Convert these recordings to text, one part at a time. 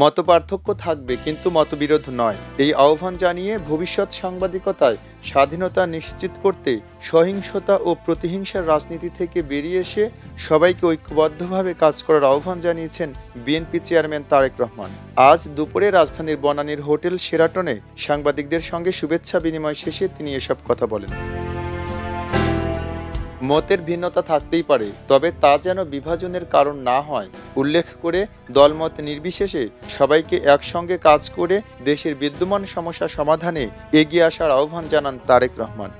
মতপার্থক্য থাকবে, কিন্তু মতবিরোধ নয়। এই আহ্বান জানিয়ে ভবিষ্যৎ সাংবাদিকতায় স্বাধীনতা নিশ্চিত করতে সহিংসতা ও প্রতিহিংসার রাজনীতি থেকে বেরিয়ে এসে সবাইকে ঐক্যবদ্ধভাবে কাজ করার আহ্বান জানিয়েছেন বিএনপি চেয়ারম্যান তারেক রহমান। আজ দুপুরে রাজধানীর বনানীর হোটেল সেরাটনে সাংবাদিকদের সঙ্গে শুভেচ্ছা বিনিময় শেষে তিনি এসব কথা বলেন। মতের ভিন্নতা থাকতেই পারে, তবে তা যেন বিভাজনের কারণ না হয়। উল্লেখ করে দলমত নির্বিশেষে সবাইকে একসঙ্গে কাজ করে দেশের বিদ্যমান সমস্যা সমাধানে এগিয়ে আসার আহ্বান জানান তারেক রহমান।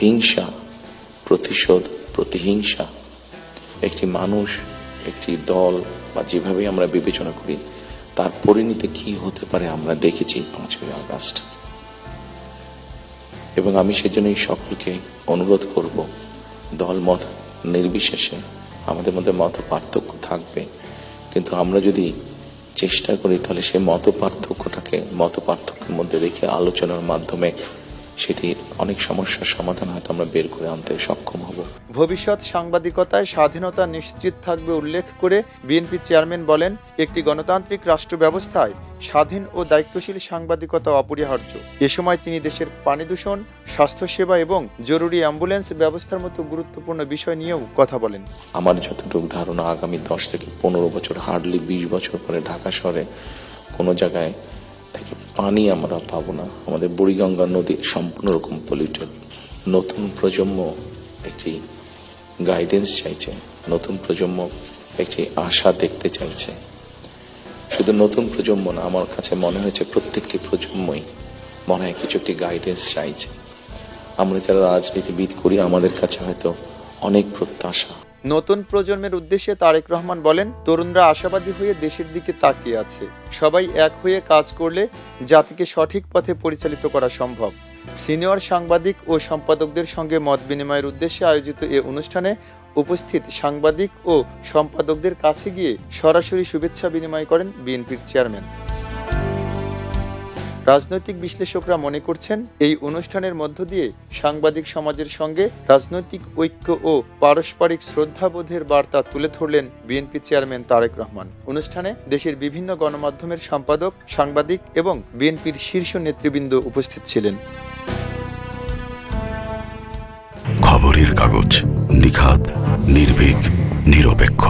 হিংসা, প্রতিশোধ, প্রতিহিংসা, একটি মানুষ, একটি দল বা যেভাবে আমরা বিবেচনা করি, তার পরিণতি কি হতে পারে আমরা দেখেছি পাঁচই আগস্ট। এবং আমি সেজন্যই সকলকে অনুরোধ করব দল মত নির্বিশেষে আমাদের মধ্যে মত পার্থক্য থাকবে। কিন্তু আমরা যদি চেষ্টা করি তাহলে সেই মত পার্থক্যটাকে মত পার্থক্যের মধ্যে রেখে আলোচনার মাধ্যমে সেটির অনেক সমস্যার সমাধান হয়তো আমরা বের করে আনতে সক্ষম হব। ভবিষ্যৎ সাংবাদিকতায় স্বাধীনতা নিশ্চিত থাকবে উল্লেখ করে বিএনপি চেয়ারম্যান বলেন একটি গণতান্ত্রিক রাষ্ট্র ব্যবস্থায় স্বাধীন ও দায়িত্বশীল সাংবাদিকতা অপরিহার্য। এ সময় তিনি দেশের পানি দূষণ স্বাস্থ্যসেবা এবং জরুরি অ্যাম্বুলেন্স ব্যবস্থার মতো গুরুত্বপূর্ণ বিষয় নিয়েও কথা বলেন। আমার যতটুকু ধারণা আগামী দশ থেকে পনেরো বছর হার্ডলি বিশ বছর পরে ঢাকা শহরে কোনো জায়গায় পানি আমরা পাবো না। আমাদের বুড়িগঙ্গা নদী সম্পূর্ণ রকম পলিউটেড নতুন প্রজন্ম একটি গাইডেন্স চাইছে। নতুন প্রজন্ম একটি আশা দেখতে চাইছে। শুধু নতুন প্রজন্ম না, আমার কাছে মনে হয়েছে প্রত্যেকটি প্রজন্মই মনে হয় কিছু একটি গাইডেন্স চাইছে। আমরা যারা রাজনীতিবিদ করি, আমাদের কাছে হয়তো অনেক প্রত্যাশা। নতুন প্রজন্মের উদ্দেশ্যে তারেক রহমান বলেন, তরুণরা আশাবাদী হয়ে দেশের দিকে তাকিয়ে আছে। সবাই এক হয়ে কাজ করলে জাতিকে সঠিক পথে পরিচালিত করা সম্ভব। সিনিয়র সাংবাদিক ও সম্পাদকদের সঙ্গে মত বিনিময়ের উদ্দেশ্যে আয়োজিত এ অনুষ্ঠানে উপস্থিত সাংবাদিক ও সম্পাদকদের কাছে গিয়ে সরাসরি শুভেচ্ছা বিনিময় করেন বিএনপির চেয়ারম্যান। রাজনৈতিক বিশ্লেষকরা মনে করছেন, এই অনুষ্ঠানের মধ্য দিয়ে সাংবাদিক সমাজের সঙ্গে রাজনৈতিক ঐক্য ও পারস্পরিক শ্রদ্ধাবোধের বার্তা তুলে ধরলেন বিএনপি চেয়ারম্যান তারেক রহমান। অনুষ্ঠানে দেশের বিভিন্ন গণমাধ্যমের সম্পাদক, সাংবাদিক এবং বিএনপির শীর্ষ নেতৃবৃন্দ উপস্থিত ছিলেন। খবরের কাগজ নিখাত নির্ভীক, নিরপেক্ষ।